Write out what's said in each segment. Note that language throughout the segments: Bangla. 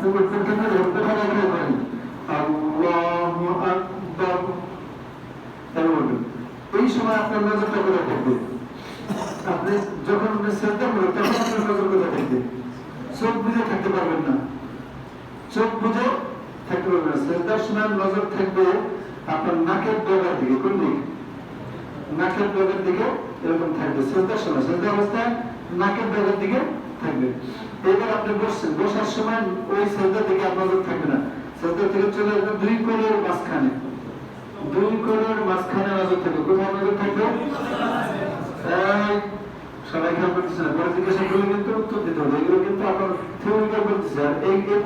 থেকে বলবেন এই সময় আপনার নজরটা কোথায় থাকবে? আপনি যখন শ্রদ্ধা করবেন তখন আপনার নজর কোথায় থাকবে? চোখ বুঝে থাকতে পারবেন না। চোখ বুঝে থাকতে পারবেন না। শ্রদ্ধার সময় নজর থাকবে আপনার নাকের ডগার দিকে, কোন দিকে? নাকের ডগার দিকে এরকম থাকবে। শ্রদ্ধার সময় শ্রদ্ধা অবস্থায় নাকের ডগার দিকে থাকবে। এবার আপনি বসছেন, বসার সময় ওই দিকে আপনার নজর থাকবে না। শ্রদ্ধা থেকে চলে আসবে দুই কোণের মাঝখানে। দুই কোণের মাঝখানে নজর থাকবে। কোথায় নজর থাকবে?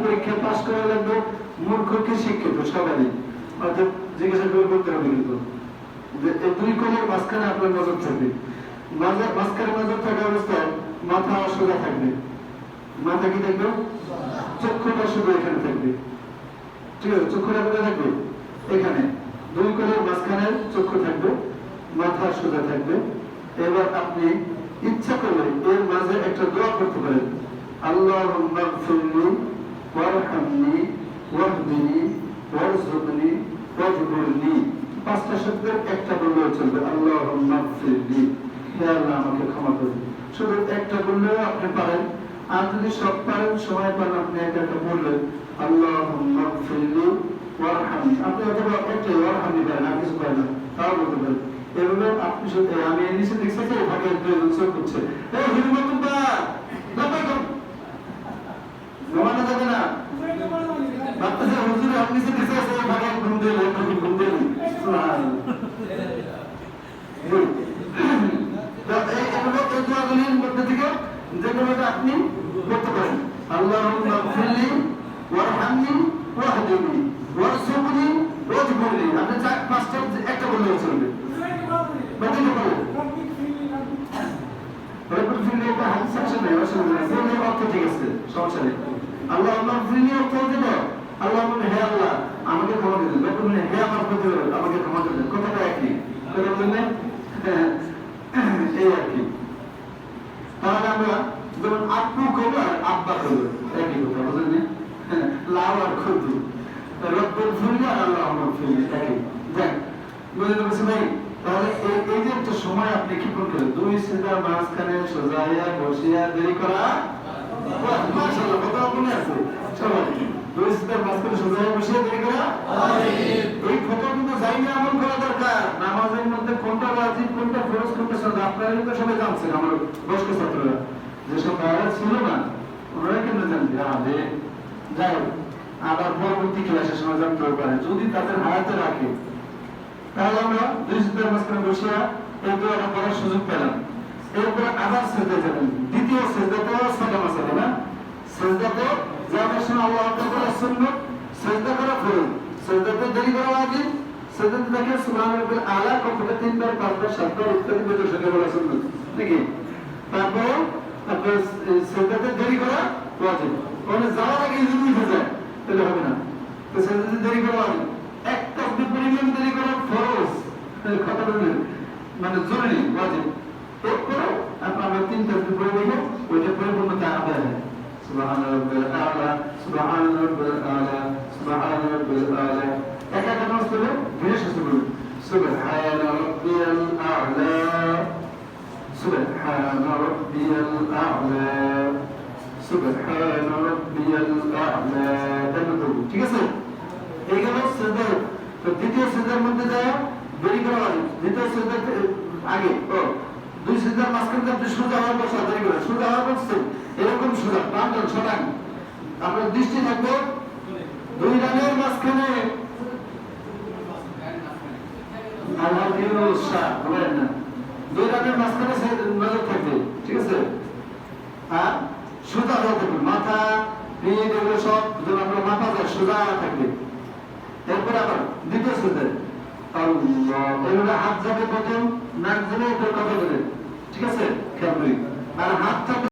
পরীক্ষা করা লাগবে শিক্ষিত? অর্থাৎ জিজ্ঞাসা দুই মাঝখানে আপনার নজর থাকবে। মাঝখানে নজর থাকা অবস্থায় মাথা সোজা থাকবে। মাথা কি থাকবে? চক্ষুটা শুধু এখানে থাকবে। ঠিক আছে, চক্ষুটা কোথায় থাকবে? এখানে। দুই কোণের মাঝখানে চক্ষু থাকবে, মাথা সোজা থাকবে। এবার আপনি ইচ্ছা করলে এর মাঝে একটা দোয়া করতে পারেন। আল্লাহুম্মা গফিরলি, ওয়ারহামনি, ওয়াহদিনি ওয়ারযুকনি ওয়াজবুরনি। পাঁচটা শব্দের একটা বললেও চলবে, আল্লাহুম্মা গফিরলি। আল্লাহ আমাকে ক্ষমা করুন। শুধু একটা বললেও আপনি পারেন। আর যদি সব পারেন সময় পান আপনি একটা একটা বললেন ওয়ারহামনি। আপনি অথবা একটা ওয়ারহামনি পারেন, আর কিছু পারেন তাও বলতে পারেন। আমি কোনোটা আপনি করতে পারেন। গফিরলি ওয়ারহামনি ওয়াহদিনি ওয়ারযুকনি ওয়াজবুরনি আপনি চার, পাঁচটা একটা বললেও চলবে আল্লাহ আল্লাহ অর্থ আল্লাহ বলে হে আল্লাহ, আমাকে ক্ষমা করে আমাকে ক্ষমা করে কথাটা একই। কথা বললেন এই আর কি তাহলে আমরা যেমন আপু করব আর আব্বা করব একই কথা বুঝলেন খুদু রব্বুল ফিরলি আল্লাহ আমার একই দেখ ভাই, তাহলে এই যে একটা সময় আপনি কি করবেন দুই মাঝখানে বসিয়া দেরি করা? মাশাআল্লাহ কথা আছে। কোনটা কোনটা সবাই আমার বয়স্ক যেসব ছিল না জানবে? যাই হোক। আবার পরবর্তী ক্লাসের সময় জানতে পারে। যদি তাদের হায়াতে রাখে, তাহলে আমরা দুই সিদ্ধার মাঝখানে বসিয়া এই দোয়াটা করার সুযোগ পেলাম। এরপরে আবার সেজদা যাবেন দ্বিতীয় সেজদা তো ছটা মাসালা না? সেজদা তো যাওয়ার সময় আল্লাহ আকবার করা সুন্নত সেজদা করা ফরজ সেজদাতে দেরি করা ওয়াজিব সেজদাতে দেখে সুবহান রাব্বিল আলা কতটা তিনবার, পাঁচবার, সাতবার ইত্যাদি বেতন সঙ্গে বলা সুন্নত নাকি? তারপরে আপনার সেজদাতে দেরি করা ওয়াজিব। মানে যাওয়ার আগে যদি উঠে যায়। তাহলে হবে না তো সেজদাতে দেরি করা ওয়াজিব একটা পরিমাণ দেরি করা ফরজ কথা বললেন মানে জরুরি ওয়াজিব এরপরে আপনার আমরা তিন তসবিহ পড়ে দেখে ওইটা পরিপূর্ণতা আদায় হয় সুবহান রাব্বিল আলা সুবহান রাব্বিল আলা সুবহান রাব্বিল আলা একা একা নামাজ পড়লে ধীরে সুস্থ করুন সুবহান রাব্বিল আলা সুবহান রাব্বিল আলা সুবহান মধ্যে যায় দেরি করা হয় সোজা হওয়ার পর সাদরি করে সোজা সোজা আপনার দৃষ্টি থাকবে দুই রানের মাঝখানে আল্লাহ বলেন না দুই রানের মাঝখানে সে নজর থাকবে ঠিক আছে আর সোজা হওয়া থাকবে মাথা পিঠ এগুলো সব যেন আপনার মাথা যায় সোজা থাকবে এরপরে আবার দ্বিতীয় সুন্দর হাত যাবে প্রথম নাক যাবে এটার কথা বলে ঠিক আছে? খেয়াল করি। আর হাতটা